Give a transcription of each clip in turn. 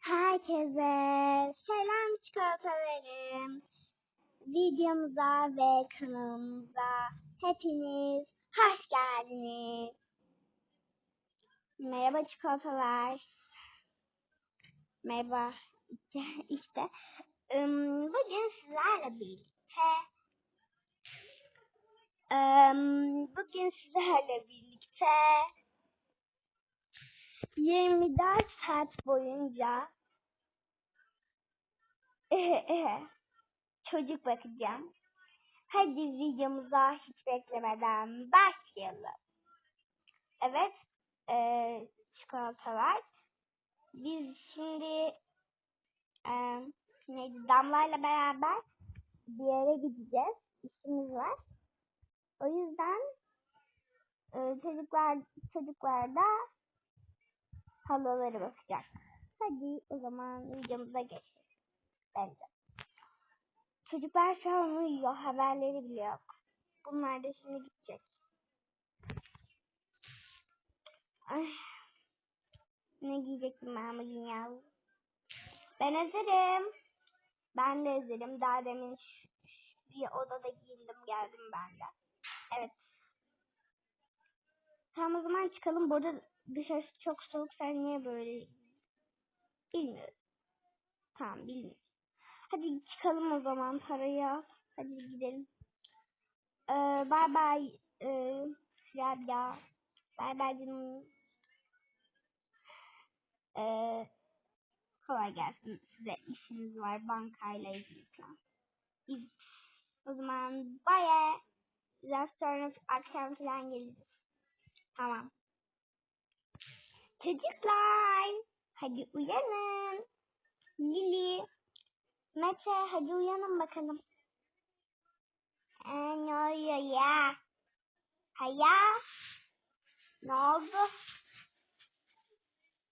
Herkese selam çikolatalarım. Videomuza ve kanalımıza hepiniz hoş geldiniz. Merhaba çikolatalar. Merhaba. İşte ım, bugün sizlerle birlikte bugün sizlerle birlikte 24 saat boyunca çocuk bakacağım. Hadi videomuza hiç beklemeden başlayalım. Evet, eee çikolatalar. Biz şimdi eee neydi, Damla'yla beraber bir yere gideceğiz. İşimiz var. O yüzden eee, çocuklar çocuklar da halaları bakacak. Hadi o zaman videomuza geçelim. Bence. Çocuklar şu an uyuyor. Haberleri bile yok. Bunlar da şimdi gidecek. Ay. Ne giyecektim ben bugün ya? Ben hazırım. Ben de hazırım. Daha demin bir odada giyindim geldim ben de. Evet. Tamam o zaman çıkalım. Burada dışarısı çok soğuk. Sen niye böyle bilmiyorum. Tamam bilmiyorum. Hadi çıkalım o zaman parayı al. Hadi gidelim. Ee, bye bye. Ee. Bye bye canım. Ee, kolay gelsin size. işiniz var bankayla ilgili. O zaman bye. Biraz sonra akşam falan geliriz. Tamam. Çocuklar. Hadi uyanın. Lili. Mete hadi uyanın bakalım. Ee, ne oluyor ya? Haya? Ne oldu?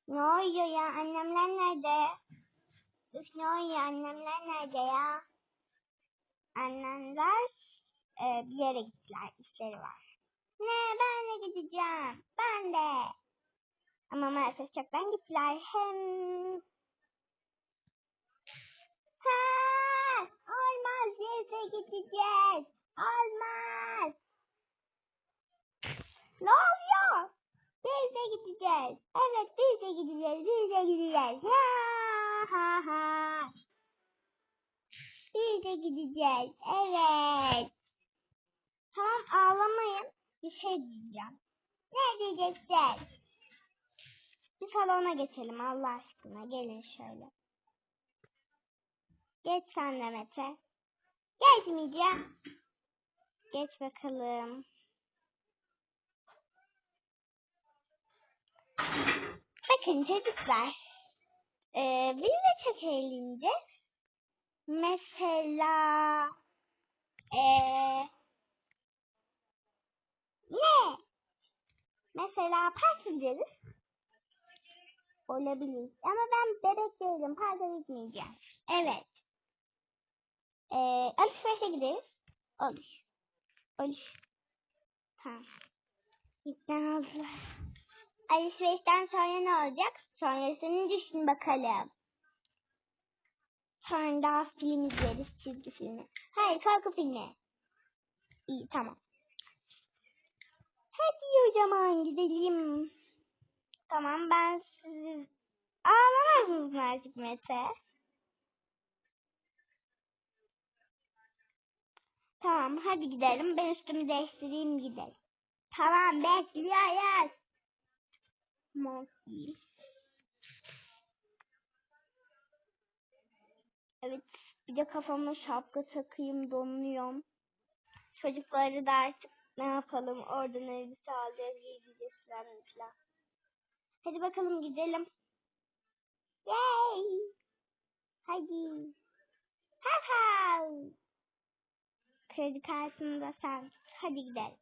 Ne oluyor ya? Annemler nerede? Üf ne oluyor? Annemler nerede ya? Annemler e, bir yere gittiler. işleri var. Ne? Ben de gideceğim. Ben de. Ama maalesef çoktan gittiler. Hem Ha, olmaz bize gideceğiz. Olmaz. Ne oluyor? Biz de gideceğiz. Evet biz de gideceğiz. Biz de gideceğiz. Ha ha ha. Biz de gideceğiz. Evet. Tamam ağlamayın. Bir şey diyeceğim. Ne diyeceksin? Bir salona geçelim Allah aşkına. Gelin şöyle. Geç sen de Mete. Geçmeyeceğim. Geç bakalım. Bakın çocuklar. Ee, biz de çok eğleneceğiz. Mesela ee, ne? Mesela park gideriz. Olabilir. Ama ben bebek değilim. Parka gitmeyeceğim. Evet. Ee, alışverişe gideriz. Olur. Olur. Tamam. Gitten abla. Alışverişten sonra ne olacak? Sonrasını düşün bakalım. Sonra daha film izleriz. Çizgi filmi. Hayır korku filmi. İyi tamam. Zaman gidelim. Tamam ben siz ağlamaz mısınız artık Mete? Tamam hadi gidelim. Ben üstümü değiştireyim gidelim. Tamam bekliyoruz. Monkey. Evet bir de kafama şapka takayım donuyorum. Çocukları da artık ne yapalım oradan elbise alacağız giyeceğiz falan filan. Hadi bakalım gidelim. Yay! Hadi. Ha ha. Kredi kartını da sen. Hadi gidelim.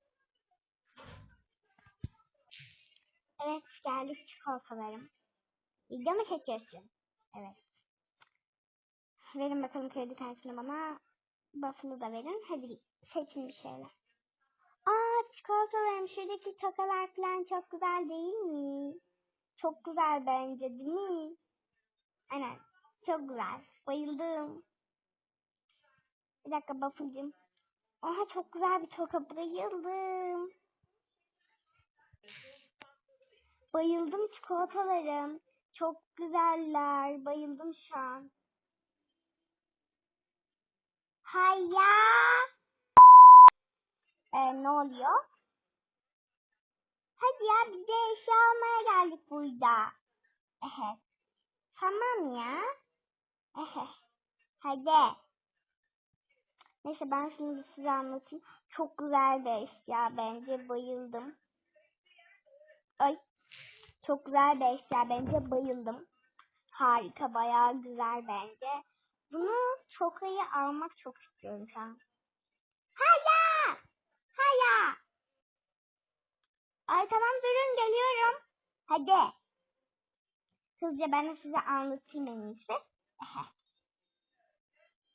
Evet geldik çikolatalarım. Video mu çekiyorsun? Evet. Verin bakalım kredi kartını bana. Basını da verin. Hadi seçin bir şeyler. Aa çikolatalarım şuradaki tokalar falan çok güzel değil mi? Çok güzel bence değil mi? Aynen. Çok güzel. Bayıldım. Bir dakika Waffle'cığım. Aha çok güzel bir toka. Bayıldım. Bayıldım çikolatalarım. Çok güzeller. Bayıldım şu an. Hayya. Ee, ne oluyor? Hadi ya biz de eşya almaya geldik burada. Ehe. Tamam ya. Ehe. Hadi. Neyse ben şimdi size anlatayım. Çok güzel bir eşya bence bayıldım. Ay. Çok güzel bir eşya bence bayıldım. Harika bayağı güzel bence. Bunu Çoka'yı almak çok istiyorum şu an. Haya! Ay tamam durun geliyorum. Hadi. Hızlıca ben de size anlatayım en iyisi.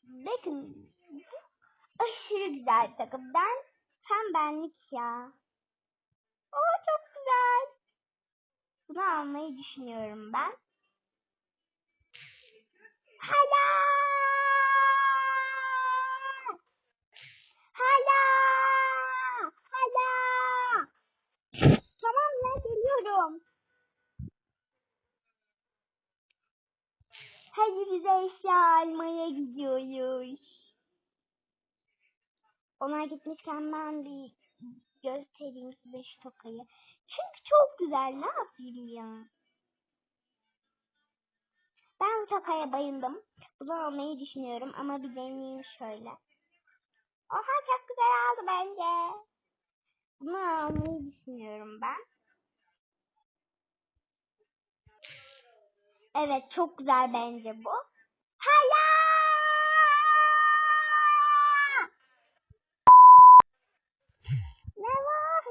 Bakın aşırı güzel bir takım. Ben tam benlik ya. Oo çok güzel. Bunu almayı düşünüyorum ben. Hala! Hala! Hala! Tamam ya geliyorum. Hadi bize eşya almaya gidiyoruz. Ona gitmişken ben bir göstereyim size şu tokayı. Çünkü çok güzel ne yapayım ya. Ben bu tokaya bayıldım. Bunu almayı düşünüyorum ama bir deneyeyim şöyle. Oha çok güzel oldu bence. Bunu almayı düşünüyorum ben. Evet çok güzel bence bu. Hala! Ne var?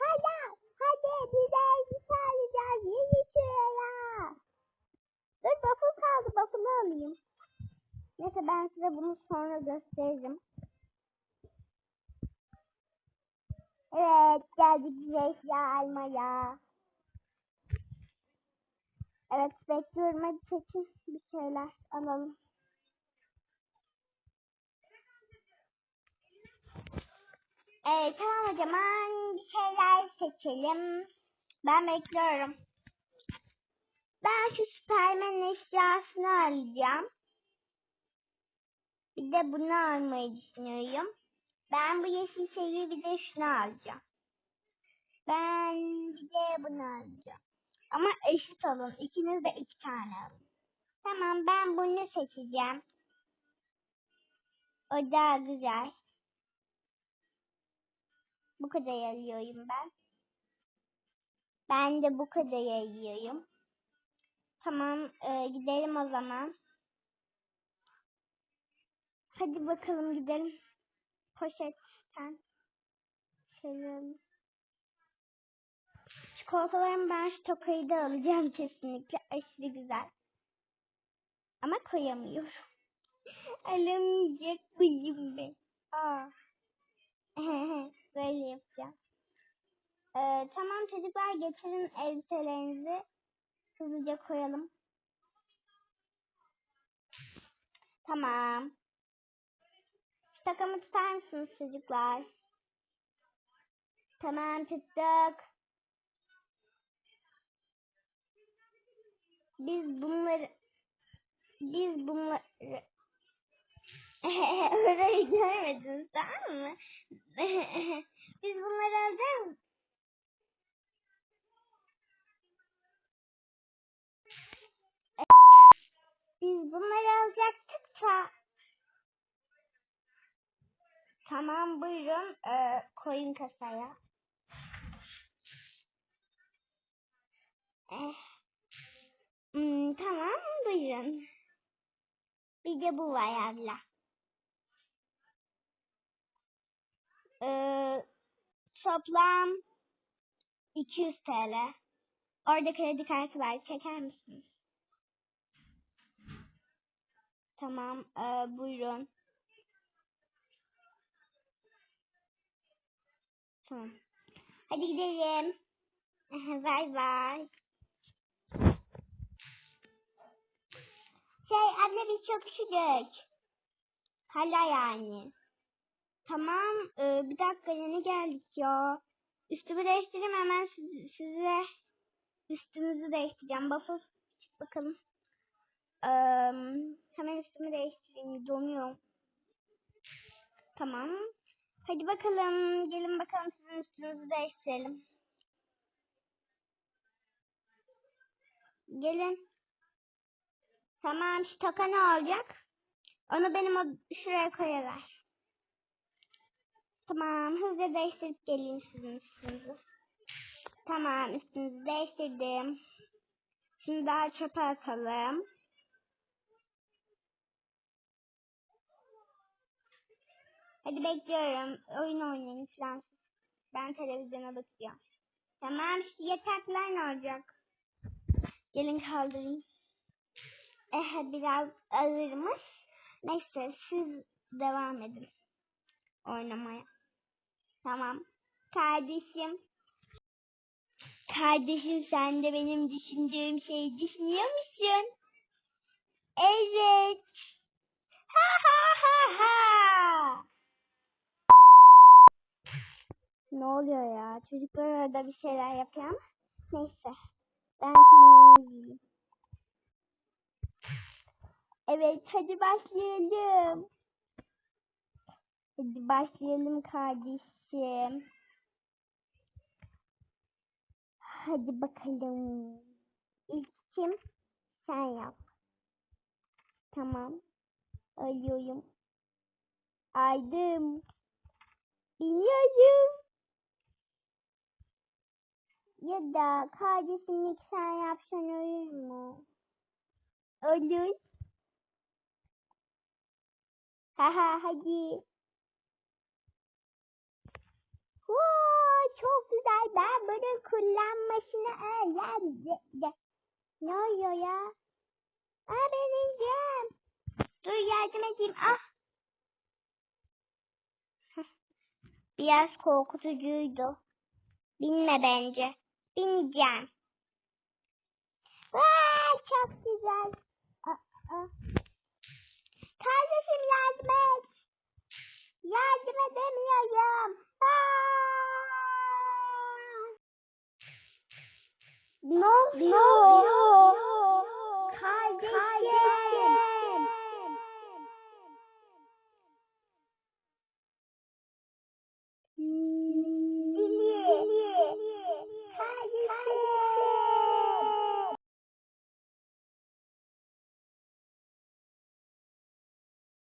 Hala! Hadi de elbise alacağız. Yeni şuraya. Dur waffle kaldı. Waffle'ı alayım. Neyse ben size bunu sonra göstereceğim. Evet geldik bir eşya almaya. Evet bekliyorum hadi seçin bir şeyler alalım. Evet tamam o zaman bir şeyler seçelim. Ben bekliyorum. Ben şu Superman eşyasını alacağım. Bir de bunu almayı düşünüyorum. Ben bu yeşil şeyi bir de şunu alacağım. Ben bir de bunu alacağım. Ama eşit alın. İkiniz de iki tane alın. Tamam ben bunu seçeceğim. O daha güzel. Bu kadar alıyorum ben. Ben de bu kadar alıyorum. Tamam e, gidelim o zaman. Hadi bakalım gidelim. Poşetten. Şöyle. Çikolatalarımı ben şu tokayı da alacağım kesinlikle. Aşırı güzel. Ama koyamıyorum. Alamayacak mıyım ben? Aa. Böyle yapacağım. Ee, tamam çocuklar getirin elbiselerinizi. Hızlıca koyalım. Tamam. Takamı tutar mısınız çocuklar? Tamam tuttuk. Biz bunları biz bunları orayı görmedin tamam mı? biz bunları alacağız. Biz bunları alacaktık da. Tamam buyurun ee, koyun kasaya. Eh. Hmm, tamam buyurun. Bir de bu var abla. Ee, toplam 200 TL. Orada kredi kartı var. Çeker misiniz? Tamam. Ee, buyurun. Tamam. Hadi gidelim. Bay bay. Şey anne biz çok üşüdük. Hala yani. Tamam e, bir dakika yeni geldik ya. Üstümü değiştireyim hemen siz- size üstümüzü değiştireceğim. Bafıl çık bakalım. Eee, hemen üstümü değiştireyim. Donuyorum. Tamam. Hadi bakalım. Gelin bakalım sizin üstünüzü değiştirelim. Gelin. Tamam şu ne olacak? Onu benim şuraya koyuver. Tamam hızlıca değiştirip geleyim sizin üstünüzü. Tamam üstünüzü değiştirdim. Şimdi daha çöpe atalım. Hadi bekliyorum. Oyun oynayın falan. Ben televizyona bakıyorum. Tamam yataklar ne olacak? Gelin kaldırayım. Eh biraz ağırmış. Neyse siz devam edin. Oynamaya. Tamam. Kardeşim. Kardeşim sen de benim düşündüğüm şeyi düşünüyor musun? Evet. Ha ha ha ha. Ne oluyor ya? Çocuklar orada bir şeyler yapıyor ama neyse. Ben filmimi. Evet hadi başlayalım. Hadi başlayalım kardeşim. Hadi bakalım. İlk kim? Sen yap. Tamam. Arıyorum. Aydım. Biliyorum. Ya da kardeşim ilk sen yapsan olur mu? Olur. Haha hadi. Vay çok güzel. Ben bunu kullanmasını öğrendim. Ne oluyor ya? Aa benim Dur yardım edeyim. Ah. Biraz korkutucuydu. Binme bence. Bineceğim. Vay çok güzel. Kardeşim yardım et. Yardım edemiyorum. Aa! Ne oluyor?